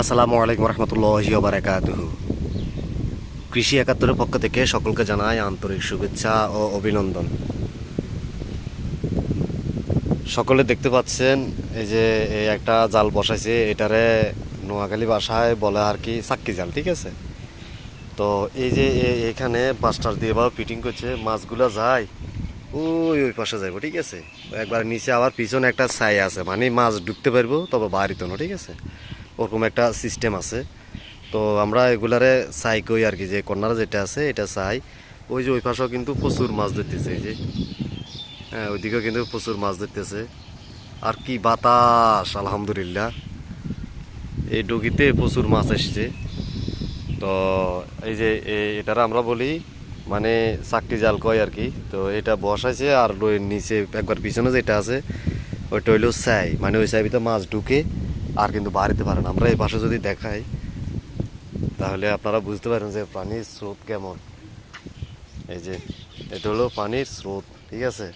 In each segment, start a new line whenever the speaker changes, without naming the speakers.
আসসালামু আলাইকুম রহমতুল্লাহি বারাকাতুহু। কৃষি একাত্তরের পক্ষ থেকে সকলকে জানাই আন্তরিক শুভেচ্ছা ও অভিনন্দন। সকলে দেখতে পাচ্ছেন, এই যে এই একটা জাল বসাইছে, এটারে নোয়াখালী বাসায় বলে আর কি সাক্কি জাল, ঠিক আছে? তো এই যে এখানে বাস্টার দিয়ে বা ফিটিং করছে, মাছগুলো যায়, ওই ওই পাশে যাইবো, ঠিক আছে? একবার নিচে আবার পিছনে একটা ছাই আছে মানে মাছ ঢুকতে পারব, তবে বাড়িতে না, ঠিক আছে? ওরকম একটা সিস্টেম আছে। তো আমরা এগুলারে চাই কই আর কি, যে কর্নার যেটা আছে এটা চাই ওই যে ওই পাশেও কিন্তু প্রচুর মাছ ধরতেছে এই যে। হ্যাঁ ওইদিকেও কিন্তু প্রচুর মাছ ধরতেছে। আর কি বাতাস, আলহামদুলিল্লাহ। এই ডুগিতে প্রচুর মাছ এসছে তো এই যে এটার আমরা বলি মানে চাকরি জাল কয় আর কি। তো এটা বসাইছে আর নিচে একবার পিছনে যেটা আছে, ওইটা হইল ছাই। মানে ওই ছাই ভিতরে মাছ ঢুকে আর কিন্তু বাড়িতে পারে না। আমরা এই পাশে যদি দেখাই, তাহলে আপনারা বুঝতে পারেন যে পানির স্রোত কেমন। এই যে, এটা হলো পানির স্রোত, ঠিক আছে?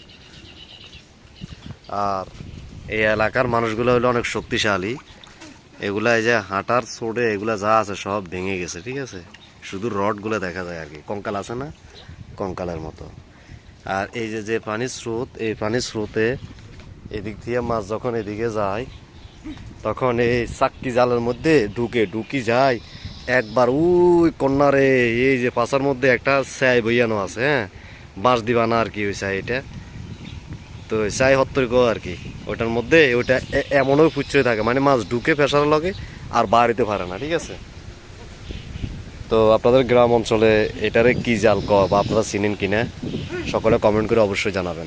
আর এই এলাকার মানুষগুলো হলো অনেক শক্তিশালী। এগুলা এই যে হাঁটার সোডে এগুলা যা আছে সব ভেঙে গেছে, ঠিক আছে? শুধু রডগুলো দেখা যায় আর কি। কঙ্কাল আছে না? কঙ্কালের মতো। আর এই যে যে পানির স্রোত, এই পানির স্রোতে এদিক দিয়ে মাছ যখন এদিকে যায় তখন এই চাক্কি জালের মধ্যে ঢুকে, ঢুকি যায় একবার ওই কন্যারে, এই যে পাশার মধ্যে একটা ছাই বইয়ানো আছে হ্যাঁ? বাঁশ দিবা না আর কি ওই ছাই এটা। তো চাই হত্তর গো আর কি। ওটার মধ্যে এ- এমনও পুচ্ছই থাকে মানে মাছ ঢুকে ফেসার লগে আর বাড়িতে পারে না, ঠিক আছে? তো আপনাদের গ্রাম অঞ্চলে এটারে কি জাল ক বা আপনারা চিনেন কিনা? সকলে কমেন্ট করে অবশ্যই জানাবেন।